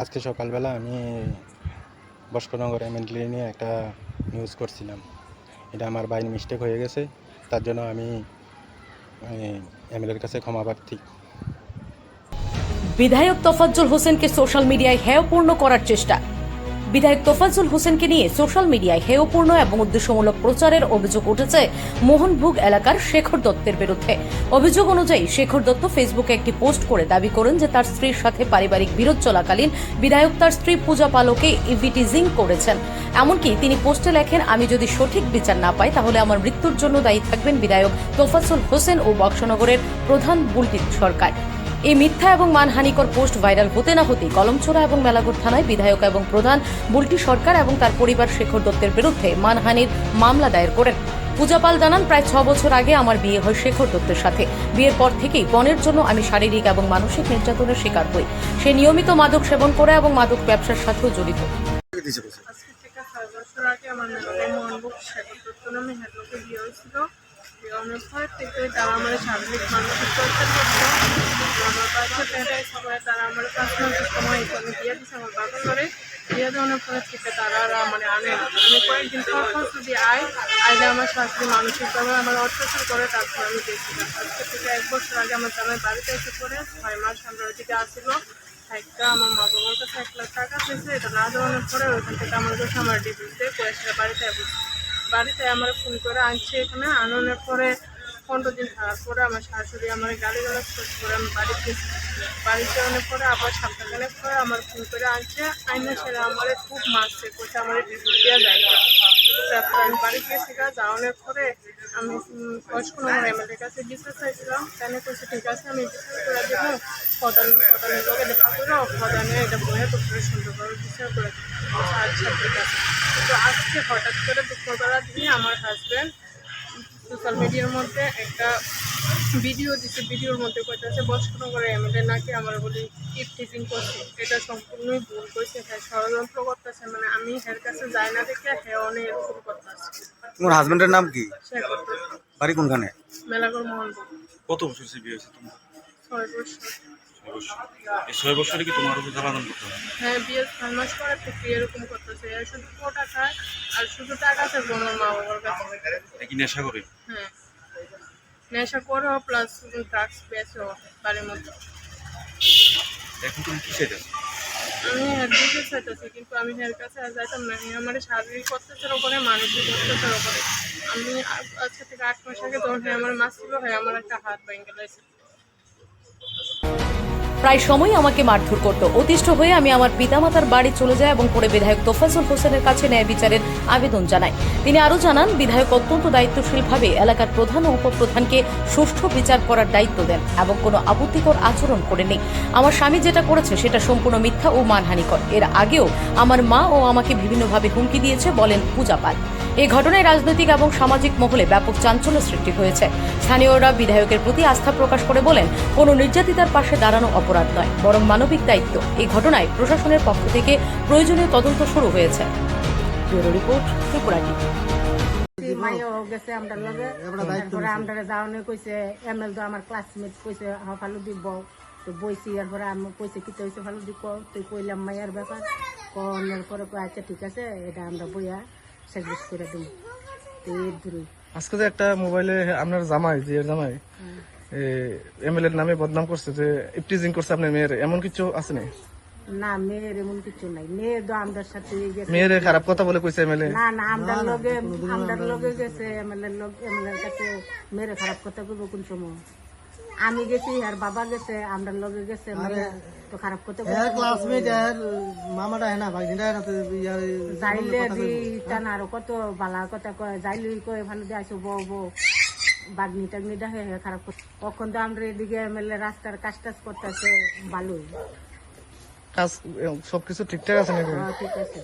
আজকে সকালবেলা আমি বস্কনগর এমএনডি নিয়ে একটা নিউজ করছিলাম। এটা আমার বাইন মিস্টেক হয়ে গেছে, তার জন্য আমি এমএলএর কাছে ক্ষমা প্রার্থী। বিধায়ক তফাজ্জল হোসেনকে সোশ্যাল মিডিয়ায় হেয়পূর্ণ করার চেষ্টা। বিধায়ক তোফাজুল হোসেনকে নিয়ে সোশ্যাল মিডিয়ায় হেয়পূর্ণ এবং উদ্দেশ্যমূলক প্রচারের অভিযোগ উঠেছে মোহনভোগ এলাকার শেখর দত্তের বিরুদ্ধে। অভিযোগ অনুযায়ী শেখর দত্ত ফেসবুকে একটি পোস্ট করে দাবি করেন যে তার স্ত্রীর সাথে পারিবারিক বিরোধ চলাকালীন বিধায়ক তার স্ত্রী পূজা পালকে ইভিটিজিং করেছেন। এমনকি তিনি পোস্টে লেখেন, আমি যদি সঠিক বিচার না পাই, তাহলে আমার মৃত্যুর জন্য দায়ী থাকবেন বিধায়ক তোফাজুল হোসেন ও বক্সনগরের প্রধান বুলটিন সরকার। এই মিথ্যা এবং মানহানিকর পোস্ট ভাইরাল হতে না হতেই কলমছোড়া এবং মেলাঘর থানায় বিধায়ক এবং প্রধান বুলটি সরকার এবং তার পরিবার শেখর দত্তের বিরুদ্ধে মানহানির মামলা দায়ের করেন। পূজাপাল জানান, প্রায় ছ বছর আগে আমার বিয়ে হয় শেখর দত্তের সাথে। বিয়ের পর থেকেই বনের জন্য আমি শারীরিক এবং মানসিক নির্যাতনের শিকার হই। সে নিয়মিত মাদক সেবন করে এবং মাদক ব্যবসার সাথেও জড়িত। আজকে থেকে বছর আগে আমার শেখর দত্ত নামে বিয়ে হয়েছিল। আমার শারীরিক মানসিক আমার সবাই তারা আমার সময় আমার বাবা করে বিয়ে দেওয়ানোর পরে থেকে তারা মানে আনে আমি কয়েকদিন পর পর যদি আয়, আইলে আমার শাশুড়ি মানসিকভাবে আমার অত্যাচার করে, তারপর আমি দেখছিলাম আজকে থেকে এক বছর আগে আমার বাড়িতে এসে পরে ছয় মাস আমরা ওইদিকে আসছিল একটা আমার মা বাবার কাছে এক লাখ টাকা পেয়েছে এটা না দেওয়ানোর পরে ওইখান থেকে আমার কাছে আমার ডিভিসে পয়সা বাড়িতে বাড়িতে আমার ফোন করে আনছে এখানে, আনানোর পরে পনেরো দিন থাকার পরে আমার শাশুড়ি আমার গাড়ি গালাজ করে আমি বাড়িতে। বাড়িতে আনার পরে আবার সাতটা সপ্তাহখানেক পরে আমার ফোন করে আনছে আইনা সেরা আমার খুব মারছে কোথায় আমার ডিভিস দেওয়া যায়। তারপর আমি বাড়িতে গেছি যাওয়ানোর পরে আমি বয়স্ক নম্বর এমএলএর কাছে বিচার চাইছিলাম কেন কইছে, ঠিক আছে, আমি বিচার করে দেবো প্রধান, প্রধানের লোকে দেখা করো প্রধানে এটা বইয়ে তো করে সুন্দরভাবে বিচার করে আচ্ছা ঠিক আছে কিন্তু আজকে হঠাৎ করে দুপুরবেলার দিয়ে আমার হাজব্যান্ড সোশ্যাল মিডিয়ার মধ্যে একটা ভিডিও দিচ্ছে ভিডিওর মধ্যে কইতেছে বস্কনগরে এমএলএ নাকি আমার বলি কিপ টিচিং করছে। এটা সম্পূর্ণই ভুল করছে হ্যাঁ ষড়যন্ত্র করতেছে মানে আমি হের কাছে যাই না দেখে হ্যাঁ অনেক এরকম করতেছে। তোমার হাজবেন্ডের নাম কি? সে বাড়ি কোনখানে? মেলাগর মোহন কত বছর সে বিয়ে হয়েছে তোমার? ছয় বছর। ছয় এই বছরে কি তোমার উপর জ্বালাতন করতে হবে? হ্যাঁ বিয়ে ছয় মাস পরে থেকে এরকম করতেছে। আর শুধু কোটা খায় আর শুধু টাকা থাকবে আমার মা বাবার কাছে। কি নেশা করে? হ্যাঁ। নেশা করেও প্লাস ড্রাগস পেয়েছেও বাড়ির মধ্যে। এখন তুমি কি চাইতেছো? আমি দিতে চাইতেছি কিন্তু আমি হের কাছে আর যাইতাম না। আমার শারীরিক অত্যাচার করে মানসিক অত্যাচার করে। আমি আজকে থেকে আট মাস আগে যখন হ্যাঁ আমার মাছ ছিল হ্যাঁ আমার একটা হাত ভেঙে গেছে। প্রায় সময় আমাকে মারধর করত। অতিষ্ঠ হয়ে আমি আমার পিতামাতার বাড়ি চলে যাই এবং পরে বিধায়ক তোফাজুল হোসেনের কাছে ন্যায় বিচারের আবেদন জানাই। তিনি আরও জানান, বিধায়ক অত্যন্ত দায়িত্বশীলভাবে এলাকার প্রধান ও উপপ্রধানকে সুষ্ঠু বিচার করার দায়িত্ব দেন এবং কোনো আপত্তিকর আচরণ করেনি আমার স্বামী যেটা করেছে সেটা সম্পূর্ণ মিথ্যা ও মানহানিকর। এর আগেও আমার মা ও আমাকে বিভিন্নভাবে হুমকি দিয়েছে বলেন পূজা পাল এই ঘটনায় রাজনৈতিক এবং সামাজিক মহলে ব্যাপক চাঞ্চল্য সৃষ্টি হয়েছে। স্থানীয়রা বিধায়কের প্রতি আস্থা প্রকাশ করে বলেন কোনো নির্যাতিতার পাশে দাঁড়ানো অপরাধ নয় বরং মানবিক দায়িত্ব। এই ঘটনায় প্রশাসনের পক্ষ থেকে প্রয়োজনীয় তদন্ত শুরু হয়েছে। Bureau report Tripura TV. আমরা যাওয়ানে কইছে তো আমার ক্লাসমেট কইছে ফালু দিব তো বইছি এরপরে আমি কইছে কি হয়েছে ফালু দিব তুই কইলাম মাইয়ার ব্যাপার। কনের পরে আচ্ছা ঠিক আছে এটা আমরা বইয়া সার্ভিস করে দিই তো এর দূরে। আজকে যে একটা মোবাইলে আপনার জামাই যে জামাই এমএলএ এর নামে বদনাম করছে যে ইপটিজিং করছে আপনার মেয়ের। এমন কিছু আছে না? না মেয়ের এমন কিছু নাই। মেয়ে তো আমরার সাথে গেছে মেয়ের খারাপ কথা বলে কইছে এমএলএ না না আমরার লগে আমরার লগে গেছে এমএলএ লোক এমএলএর কাছে মেরে খারাপ কথা বলব কোন সময়? আমি গেছি আর বাবা গেছে আমরার লগে গেছে মেয়ে তো খারাপ কথা বলব ক্লাসমেট আর মামাটা হ্যাঁ না ভাগিনটা হ্যাঁ তো ইয়ার যাইলে দি টান আরও কত বালা কথা কয় যাইলে কয় ভালো দিয়ে আসো বউ বউ। বাগনি টাগনি দেখে খারাপ তো আমরা এদিকে এমএলএ রাস্তার কাজ টাজ করতেছে ভালোই কাজ সবকিছু ঠিকঠাক আছে নাকি? ঠিক আছে।